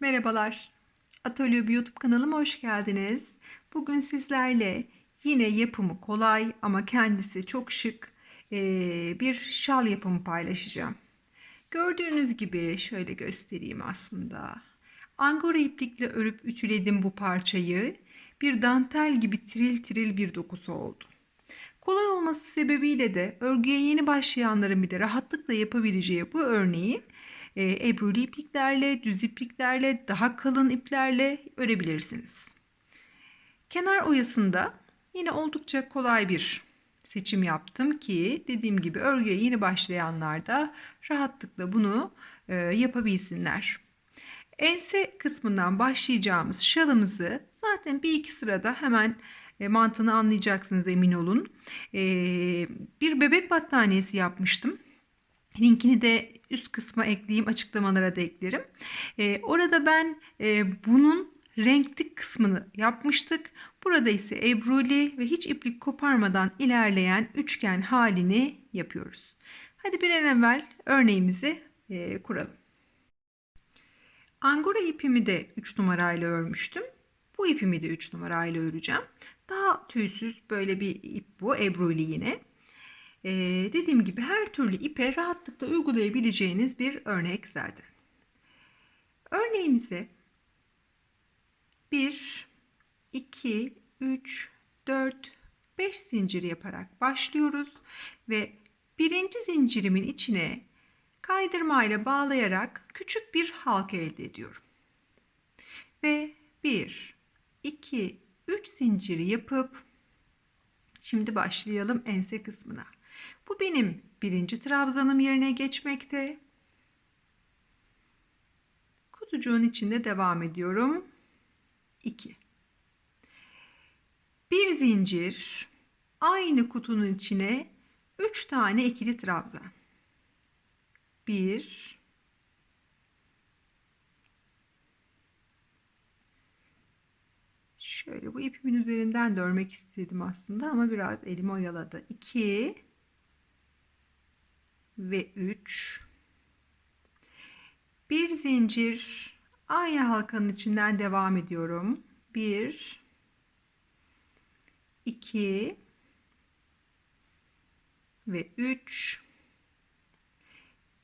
Merhabalar. Atölye YouTube kanalıma hoş geldiniz. Bugün sizlerle yine yapımı kolay ama kendisi çok şık bir şal yapımı paylaşacağım. Gördüğünüz gibi şöyle göstereyim aslında. Angora iplikle örüp ütüledim bu parçayı. Bir dantel gibi tiril tiril bir dokusu oldu. Kolay olması sebebiyle de örgüye yeni başlayanların bile rahatlıkla yapabileceği bu örneği e, ebruli ipliklerle, düz ipliklerle, daha kalın iplerle örebilirsiniz. Kenar oyasında yine oldukça kolay bir seçim yaptım ki dediğim gibi örgüye yeni başlayanlar da rahatlıkla bunu e, yapabilsinler. Ense kısmından başlayacağımız şalımızı zaten bir iki sırada hemen e, mantığını anlayacaksınız emin olun. E, bir bebek battaniyesi yapmıştım. Linkini de üst kısma ekleyeyim, açıklamalara da eklerim. E, orada ben e, bunun renkli kısmını yapmıştık. Burada ise ebruli ve hiç iplik koparmadan ilerleyen üçgen halini yapıyoruz. Hadi bir an evvel örneğimizi e, kuralım. Angora ipimi de 3 numarayla örmüştüm. Bu ipimi de 3 numarayla öreceğim. Daha tüysüz böyle bir ip bu. Ebruli yine. Ee, dediğim gibi her türlü ipe rahatlıkla uygulayabileceğiniz bir örnek zaten. Örneğimize 1, 2, 3, 4, 5 zincir yaparak başlıyoruz ve birinci zincirimin içine kaydırmayla bağlayarak küçük bir halka elde ediyorum. Ve 1, 2, 3 zinciri yapıp şimdi başlayalım ense kısmına. Bu benim birinci trabzanım yerine geçmekte. Kutucuğun içinde devam ediyorum. 2. Bir zincir aynı kutunun içine 3 tane ikili trabzan. 1 Şöyle bu ipimin üzerinden de örmek istedim aslında ama biraz elimi oyaladı. 2 ve 3 bir zincir aynı halkanın içinden devam ediyorum. 1 2 ve 3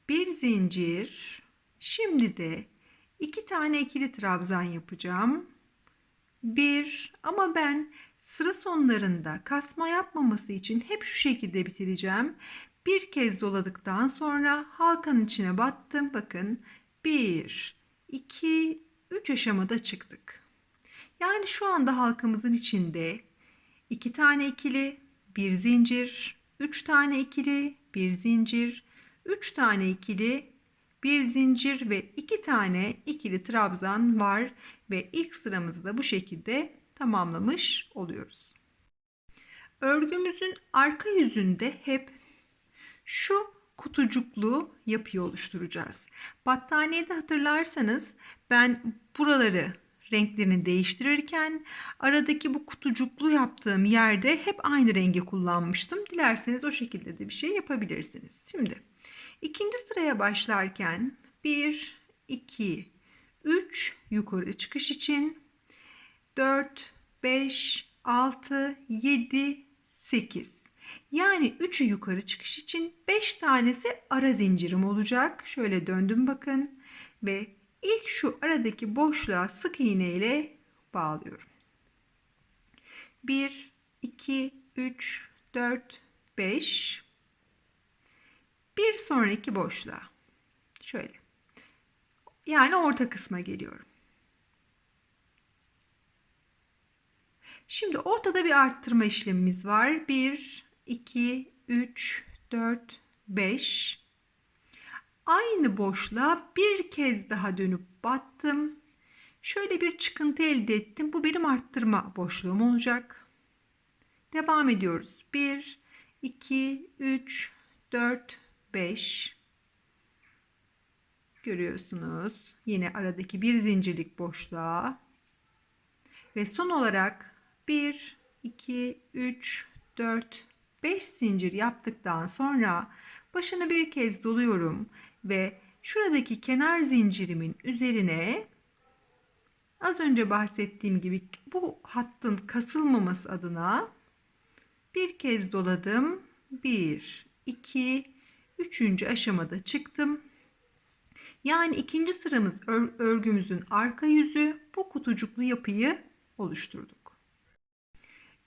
bir zincir şimdi de iki tane ikili trabzan yapacağım. Bir ama ben sıra sonlarında kasma yapmaması için hep şu şekilde bitireceğim. Bir kez doladıktan sonra halkanın içine battım. Bakın 1, 2, 3 aşamada çıktık. Yani şu anda halkamızın içinde 2 tane ikili, bir zincir, 3 tane ikili, bir zincir, 3 tane ikili, bir zincir ve 2 tane ikili trabzan var ve ilk sıramızı da bu şekilde tamamlamış oluyoruz. Örgümüzün arka yüzünde hep şu kutucuklu yapıyı oluşturacağız. Battaniyede hatırlarsanız ben buraları renklerini değiştirirken aradaki bu kutucuklu yaptığım yerde hep aynı rengi kullanmıştım. Dilerseniz o şekilde de bir şey yapabilirsiniz. Şimdi ikinci sıraya başlarken 1, 2, 3 yukarı çıkış için 4, 5, 6, 7, 8 yani 3'ü yukarı çıkış için 5 tanesi ara zincirim olacak. Şöyle döndüm bakın ve ilk şu aradaki boşluğa sık iğne ile bağlıyorum. 1 2 3 4 5 bir sonraki boşluğa şöyle yani orta kısma geliyorum. Şimdi ortada bir arttırma işlemimiz var. 1 2 3 4 5 Aynı boşluğa bir kez daha dönüp battım. Şöyle bir çıkıntı elde ettim. Bu benim arttırma boşluğum olacak. Devam ediyoruz. 1 2 3 4 5 Görüyorsunuz. Yine aradaki bir zincirlik boşluğa ve son olarak 1 2 3 4 5 zincir yaptıktan sonra başını bir kez doluyorum ve şuradaki kenar zincirimin üzerine Az önce bahsettiğim gibi bu hattın kasılmaması adına bir kez doladım. 1, 2, 3. aşamada çıktım. Yani ikinci sıramız ör- örgümüzün arka yüzü bu kutucuklu yapıyı oluşturduk.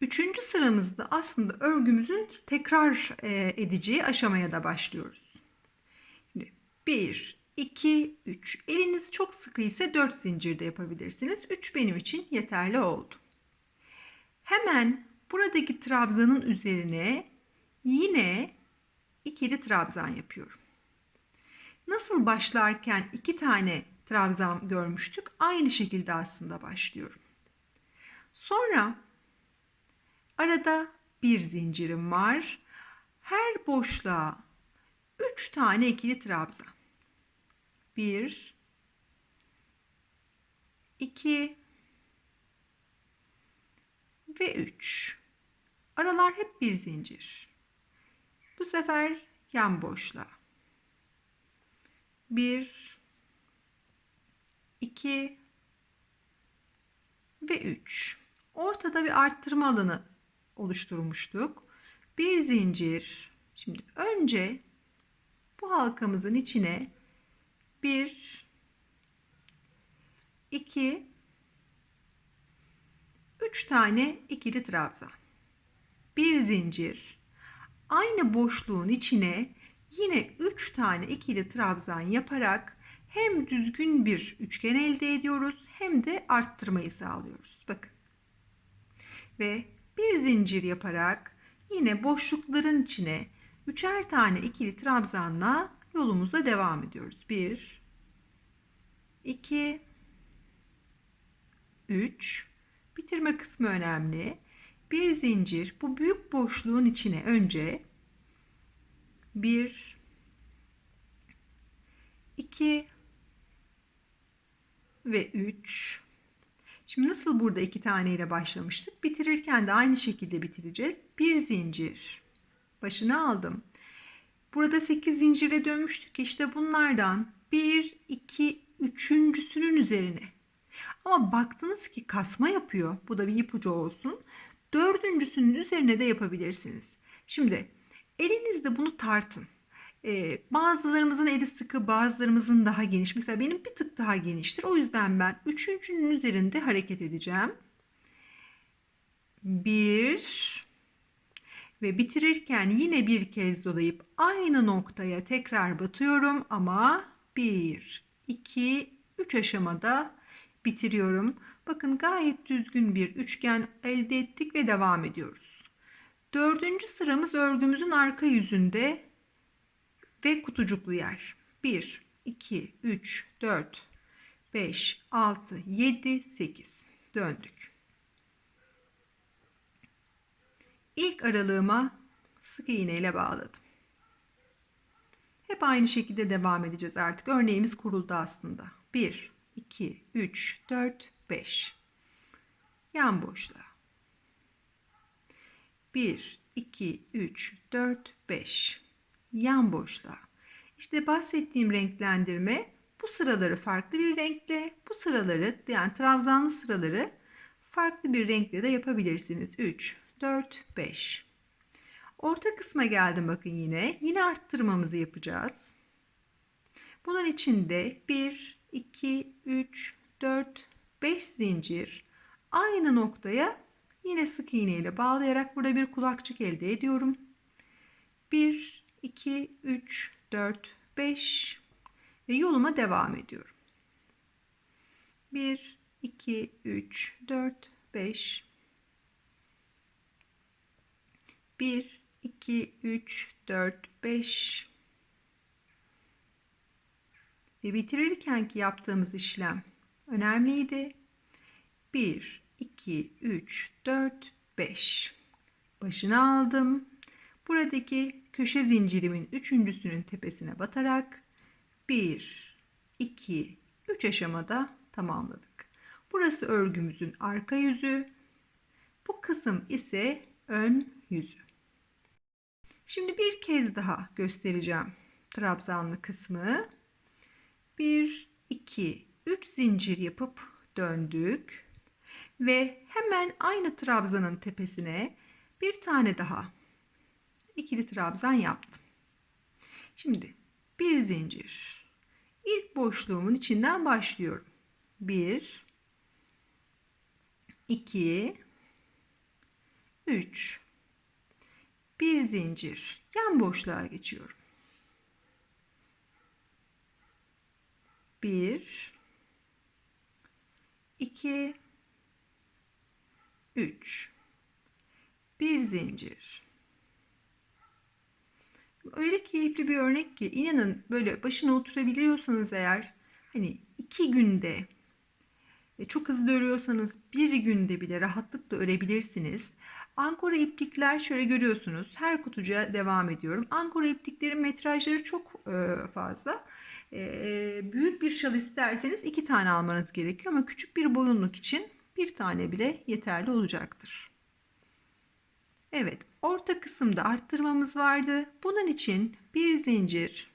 Üçüncü sıramızda aslında örgümüzün tekrar e, edeceği aşamaya da başlıyoruz. Şimdi 1, 2, 3. Eliniz çok sıkı ise 4 zincir de yapabilirsiniz. 3 benim için yeterli oldu. Hemen buradaki trabzanın üzerine yine ikili trabzan yapıyorum. Nasıl başlarken iki tane trabzan görmüştük. Aynı şekilde aslında başlıyorum. Sonra arada bir zincirim var. Her boşluğa 3 tane ikili trabzan. 1 2 ve 3. Aralar hep bir zincir. Bu sefer yan boşluğa. 1 2 ve 3. Ortada bir arttırma alanı oluşturmuştuk. Bir zincir. Şimdi önce bu halkamızın içine 1 2 3 tane ikili trabzan. Bir zincir. Aynı boşluğun içine yine 3 tane ikili trabzan yaparak hem düzgün bir üçgen elde ediyoruz hem de arttırmayı sağlıyoruz. Bakın. Ve bir zincir yaparak yine boşlukların içine üçer tane ikili trabzanla yolumuza devam ediyoruz. 1 2 3 bitirme kısmı önemli. Bir zincir bu büyük boşluğun içine önce 1 2 ve 3 Şimdi nasıl burada iki tane ile başlamıştık? Bitirirken de aynı şekilde bitireceğiz. Bir zincir. Başını aldım. Burada 8 zincire dönmüştük. İşte bunlardan 1, 2, üçüncüsünün üzerine. Ama baktınız ki kasma yapıyor. Bu da bir ipucu olsun. Dördüncüsünün üzerine de yapabilirsiniz. Şimdi elinizde bunu tartın. Ee, bazılarımızın eli sıkı, bazılarımızın daha geniş. Mesela benim bir tık daha geniştir. O yüzden ben üçüncünün üzerinde hareket edeceğim. Bir ve bitirirken yine bir kez dolayıp aynı noktaya tekrar batıyorum ama bir, iki, üç aşamada bitiriyorum. Bakın gayet düzgün bir üçgen elde ettik ve devam ediyoruz. Dördüncü sıramız örgümüzün arka yüzünde ve kutucuklu yer. 1, 2, 3, 4, 5, 6, 7, 8. Döndük. İlk aralığıma sık iğne ile bağladım. Hep aynı şekilde devam edeceğiz artık. Örneğimiz kuruldu aslında. 1, 2, 3, 4, 5. Yan boşluğa. 1, 2, 3, 4, 5. Yan boşluğa. İşte bahsettiğim renklendirme bu sıraları farklı bir renkle, bu sıraları yani trabzanlı sıraları farklı bir renkle de yapabilirsiniz. 3, 4, 5. Orta kısma geldim bakın yine. Yine arttırmamızı yapacağız. Bunun için de 1, 2, 3, 4, 5 zincir aynı noktaya yine sık iğne ile bağlayarak burada bir kulakçık elde ediyorum. 1, 2, 3, 4, 5 ve yoluma devam ediyorum. 1, 2, 3, 4, 5 1, 2, 3, 4, 5 ve bitirirken ki yaptığımız işlem önemliydi. 1, 2, 3, 4, 5 başına aldım. Buradaki köşe zincirimin üçüncüsünün tepesine batarak 1, 2, 3 aşamada tamamladık. Burası örgümüzün arka yüzü. Bu kısım ise ön yüzü. Şimdi bir kez daha göstereceğim trabzanlı kısmı. 1, 2, 3 zincir yapıp döndük ve hemen aynı trabzanın tepesine bir tane daha ikili trabzan yaptım. Şimdi bir zincir. İlk boşluğumun içinden başlıyorum. 1 2 3 bir zincir yan boşluğa geçiyorum. 1 2 3 bir zincir öyle keyifli bir örnek ki inanın böyle başına oturabiliyorsanız eğer hani iki günde e, çok hızlı örüyorsanız bir günde bile rahatlıkla örebilirsiniz. Ankora iplikler şöyle görüyorsunuz. Her kutucuğa devam ediyorum. Ankora ipliklerin metrajları çok e, fazla. E, büyük bir şal isterseniz iki tane almanız gerekiyor ama küçük bir boyunluk için bir tane bile yeterli olacaktır. Evet, orta kısımda arttırmamız vardı. Bunun için bir zincir,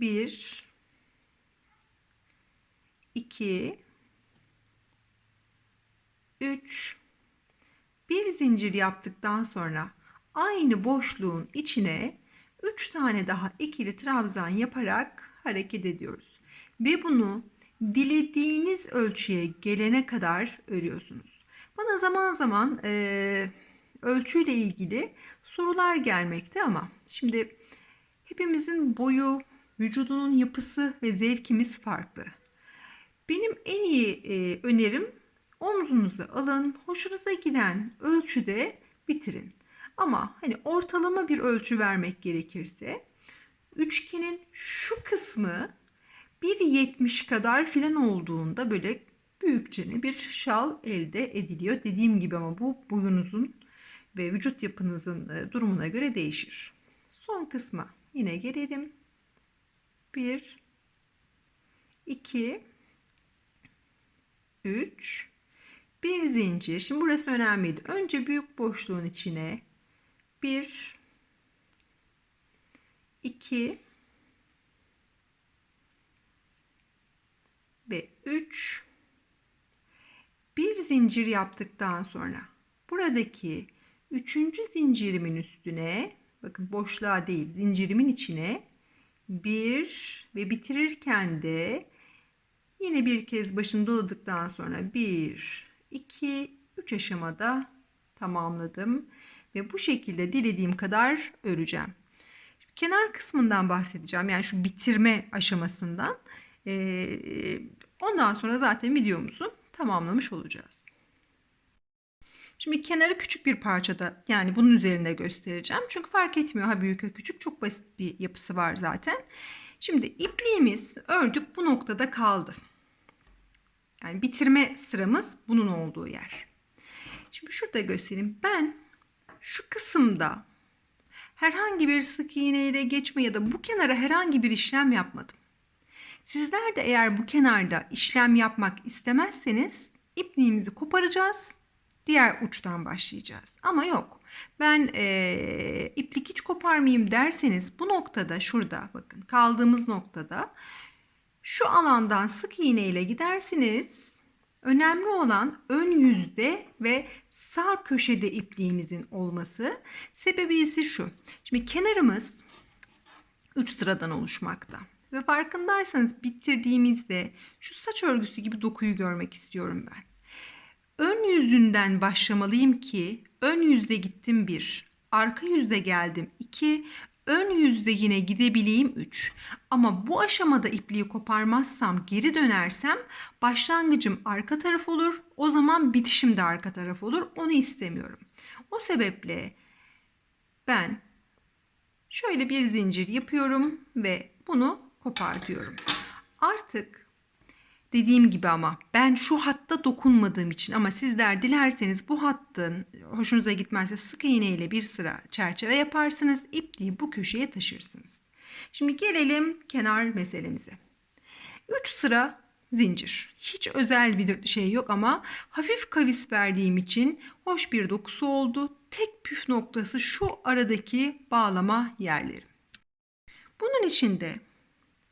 bir, iki, üç, bir zincir yaptıktan sonra aynı boşluğun içine üç tane daha ikili trabzan yaparak hareket ediyoruz. Ve bunu dilediğiniz ölçüye gelene kadar örüyorsunuz. Bana zaman zaman e, ölçüyle ilgili sorular gelmekte ama şimdi hepimizin boyu, vücudunun yapısı ve zevkimiz farklı. Benim en iyi e, önerim omzunuza alın, hoşunuza giden ölçüde bitirin. Ama hani ortalama bir ölçü vermek gerekirse üçgenin şu kısmı 1.70 kadar filan olduğunda böyle büyükçe bir şal elde ediliyor. Dediğim gibi ama bu boyunuzun ve vücut yapınızın e, durumuna göre değişir. Son kısma yine gelelim. 1 2 3 bir zincir. Şimdi burası önemliydi. Önce büyük boşluğun içine 1 2 ve 3 bir zincir yaptıktan sonra buradaki üçüncü zincirimin üstüne bakın boşluğa değil zincirimin içine bir ve bitirirken de yine bir kez başını doladıktan sonra bir, iki, üç aşamada tamamladım ve bu şekilde dilediğim kadar öreceğim. Kenar kısmından bahsedeceğim yani şu bitirme aşamasından. Ee, ondan sonra zaten videomuzu tamamlamış olacağız. Şimdi kenarı küçük bir parçada yani bunun üzerinde göstereceğim. Çünkü fark etmiyor ha büyük ha küçük çok basit bir yapısı var zaten. Şimdi ipliğimiz ördük bu noktada kaldı. Yani bitirme sıramız bunun olduğu yer. Şimdi şurada göstereyim. Ben şu kısımda herhangi bir sık iğne ile geçme ya da bu kenara herhangi bir işlem yapmadım. Sizler de eğer bu kenarda işlem yapmak istemezseniz ipliğimizi koparacağız. Diğer uçtan başlayacağız. Ama yok. Ben e, iplik hiç koparmayayım derseniz bu noktada şurada bakın kaldığımız noktada şu alandan sık iğne ile gidersiniz. Önemli olan ön yüzde ve sağ köşede ipliğimizin olması. Sebebi ise şu. Şimdi kenarımız 3 sıradan oluşmakta. Ve farkındaysanız bitirdiğimizde şu saç örgüsü gibi dokuyu görmek istiyorum ben. Ön yüzünden başlamalıyım ki ön yüzde gittim 1, arka yüzde geldim 2, ön yüzde yine gidebileyim 3. Ama bu aşamada ipliği koparmazsam geri dönersem başlangıcım arka taraf olur. O zaman bitişim de arka taraf olur. Onu istemiyorum. O sebeple ben şöyle bir zincir yapıyorum ve bunu kopartıyorum. Artık dediğim gibi ama ben şu hatta dokunmadığım için ama sizler dilerseniz bu hattın hoşunuza gitmezse sık iğne ile bir sıra çerçeve yaparsınız. ipliği bu köşeye taşırsınız. Şimdi gelelim kenar meselemize. 3 sıra zincir. Hiç özel bir şey yok ama hafif kavis verdiğim için hoş bir dokusu oldu. Tek püf noktası şu aradaki bağlama yerleri. Bunun için de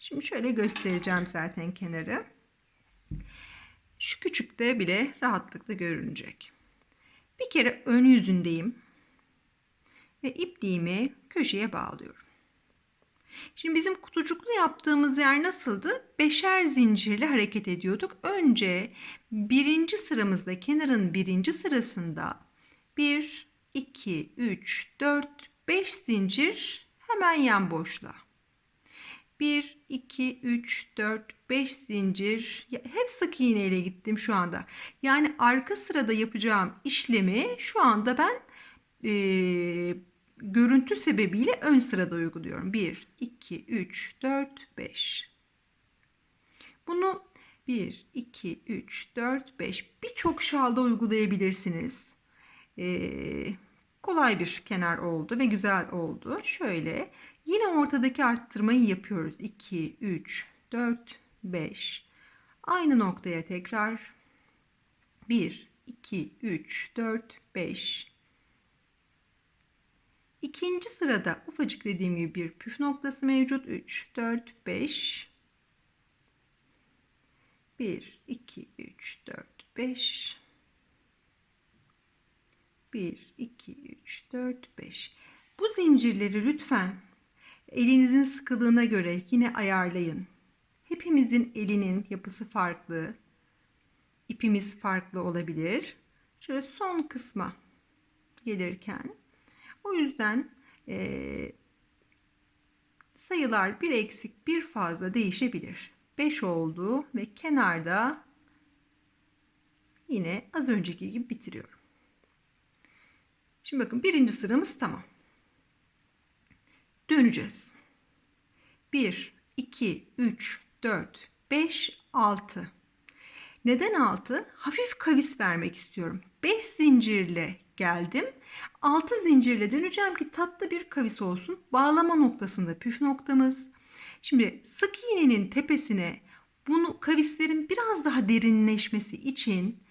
Şimdi şöyle göstereceğim zaten kenarı. Şu küçükte bile rahatlıkla görünecek. Bir kere ön yüzündeyim ve ipliğimi köşeye bağlıyorum. Şimdi bizim kutucuklu yaptığımız yer nasıldı? Beşer zincirle hareket ediyorduk. Önce birinci sıramızda kenarın birinci sırasında 1, 2, 3, 4, 5 zincir hemen yan boşluğa. 1, 2, 3, 4, 5 zincir. Hep sık iğne ile gittim şu anda. Yani arka sırada yapacağım işlemi şu anda ben e, görüntü sebebiyle ön sırada uyguluyorum. 1, 2, 3, 4, 5. Bunu 1, 2, 3, 4, 5 birçok şalda uygulayabilirsiniz. Ee, kolay bir kenar oldu ve güzel oldu. Şöyle yine ortadaki arttırmayı yapıyoruz. 2, 3, 4, 5. Aynı noktaya tekrar 1, 2, 3, 4, 5. İkinci sırada ufacık dediğim gibi bir püf noktası mevcut. 3, 4, 5. 1, 2, 3, 4, 5. 1, 2, 3, 4, 5. Bu zincirleri lütfen elinizin sıkılığına göre yine ayarlayın. Hepimizin elinin yapısı farklı. İpimiz farklı olabilir. Şöyle son kısma gelirken o yüzden e, sayılar bir eksik bir fazla değişebilir. 5 oldu ve kenarda yine az önceki gibi bitiriyorum. Şimdi bakın birinci sıramız tamam. Döneceğiz. 1, 2, 3, 4, 5, 6. Neden 6? Hafif kavis vermek istiyorum. 5 zincirle geldim. 6 zincirle döneceğim ki tatlı bir kavis olsun. Bağlama noktasında püf noktamız. Şimdi sık iğnenin tepesine bunu kavislerin biraz daha derinleşmesi için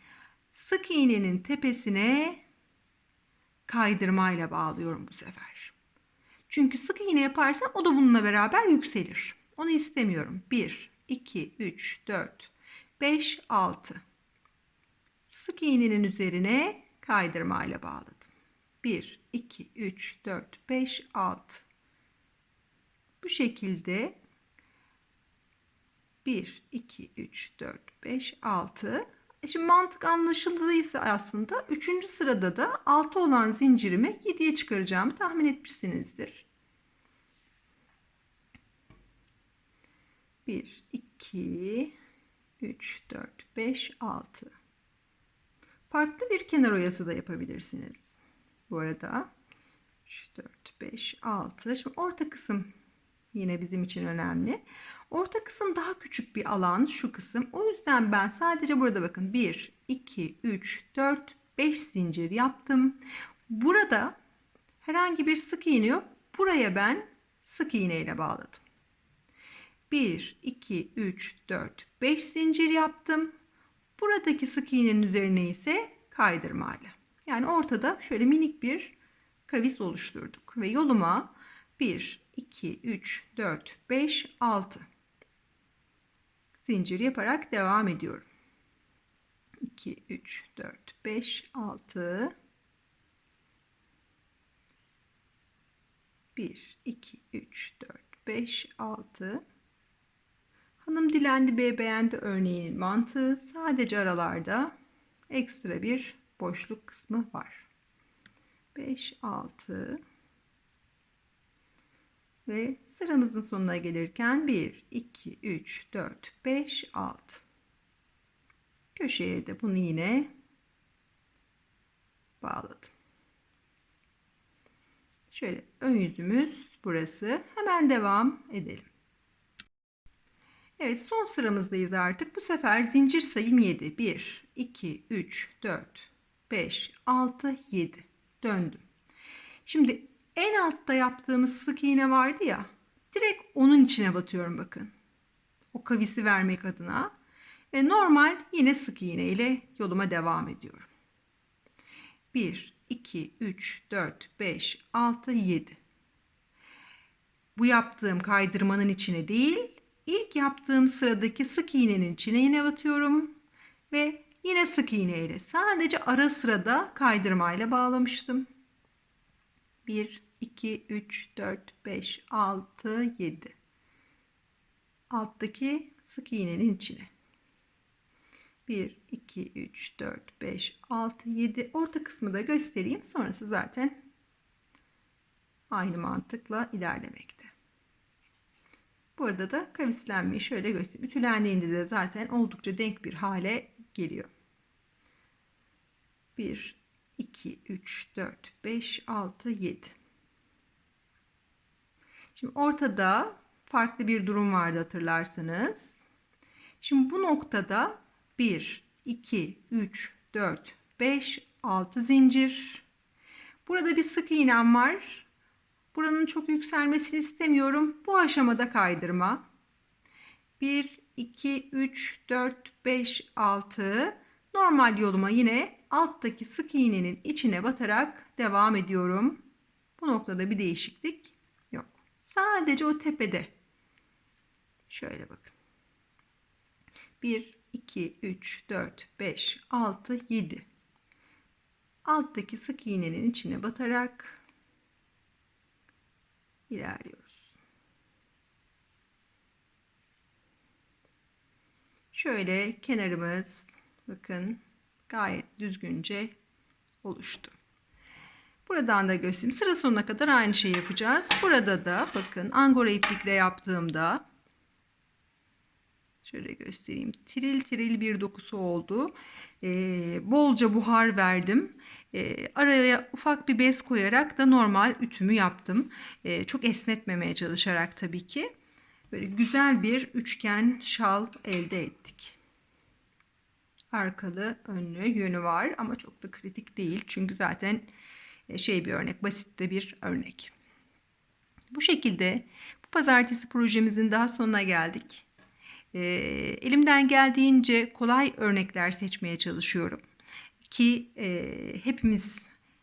sık iğnenin tepesine kaydırmayla bağlıyorum bu sefer. Çünkü sık iğne yaparsam o da bununla beraber yükselir. Onu istemiyorum. 1, 2, 3, 4, 5, 6. Sık iğnenin üzerine kaydırmayla bağladım. 1, 2, 3, 4, 5, 6. Bu şekilde 1, 2, 3, 4, 5, 6. Şimdi mantık anlaşıldıysa aslında 3. sırada da 6 olan zincirimi 7'ye çıkaracağımı tahmin etmişsinizdir. 1, 2, 3, 4, 5, 6. Farklı bir kenar oyası da yapabilirsiniz. Bu arada 3, 4, 5, 6. Şimdi orta kısım yine bizim için önemli. Orta kısım daha küçük bir alan şu kısım. O yüzden ben sadece burada bakın 1, 2, 3, 4, 5 zincir yaptım. Burada herhangi bir sık iğne yok. Buraya ben sık iğne ile bağladım. 1, 2, 3, 4, 5 zincir yaptım. Buradaki sık iğnenin üzerine ise kaydırmayla. Yani ortada şöyle minik bir kavis oluşturduk. Ve yoluma 1, 2, 3, 4, 5, 6 zincir yaparak devam ediyorum. 2, 3, 4, 5, 6 1, 2, 3, 4, 5, 6 Hanım dilendi bey beğendi örneğinin mantığı sadece aralarda ekstra bir boşluk kısmı var. 5, 6 ve sıramızın sonuna gelirken 1, 2, 3, 4, 5, 6. Köşeye de bunu yine bağladım. Şöyle ön yüzümüz burası. Hemen devam edelim. Evet son sıramızdayız artık. Bu sefer zincir sayım 7. 1, 2, 3, 4, 5, 6, 7. Döndüm. Şimdi en altta yaptığımız sık iğne vardı ya. Direkt onun içine batıyorum bakın. O kavisi vermek adına. Ve normal yine sık iğne ile yoluma devam ediyorum. 1, 2, 3, 4, 5, 6, 7. Bu yaptığım kaydırmanın içine değil, ilk yaptığım sıradaki sık iğnenin içine yine batıyorum. ve yine sık iğne ile sadece ara sırada kaydırmayla bağlamıştım. 1 2 3 4 5 6 7 alttaki sık iğnenin içine 1 2 3 4 5 6 7 orta kısmı da göstereyim sonrası zaten aynı mantıkla ilerlemekte. Burada da kavislenmeyi şöyle göstereyim. Ütülendiğinde de zaten oldukça denk bir hale geliyor. 1, 2, 3, 4, 5, 6, 7. Şimdi ortada farklı bir durum vardı hatırlarsanız. Şimdi bu noktada 1, 2, 3, 4, 5, 6 zincir. Burada bir sık iğnem var. Buranın çok yükselmesini istemiyorum. Bu aşamada kaydırma. 1, 2, 3, 4, 5, 6. Normal yoluma yine alttaki sık iğnenin içine batarak devam ediyorum. Bu noktada bir değişiklik yok. Sadece o tepede. Şöyle bakın. 1, 2, 3, 4, 5, 6, 7. Alttaki sık iğnenin içine batarak ilerliyoruz. Şöyle kenarımız bakın gayet düzgünce oluştu. Buradan da göstereyim. Sıra sonuna kadar aynı şeyi yapacağız. Burada da bakın angora iplikle yaptığımda şöyle göstereyim. Tiril tiril bir dokusu oldu. Ee, bolca buhar verdim. Ee, araya ufak bir bez koyarak da normal ütümü yaptım. Ee, çok esnetmemeye çalışarak tabii ki. Böyle güzel bir üçgen şal elde ettik. Arkalı önlü yönü var ama çok da kritik değil. Çünkü zaten şey bir örnek, basit de bir örnek. Bu şekilde bu pazartesi projemizin daha sonuna geldik. E, elimden geldiğince kolay örnekler seçmeye çalışıyorum. Ki e, hepimiz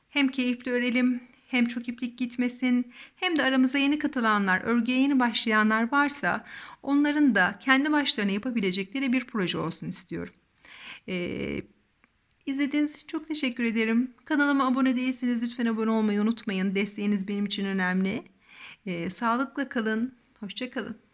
hem keyifli örelim hem çok iplik gitmesin hem de aramıza yeni katılanlar, örgüye yeni başlayanlar varsa onların da kendi başlarına yapabilecekleri bir proje olsun istiyorum. Ee, izlediğiniz için çok teşekkür ederim. Kanalıma abone değilseniz lütfen abone olmayı unutmayın. Desteğiniz benim için önemli. Ee, sağlıkla kalın. Hoşçakalın.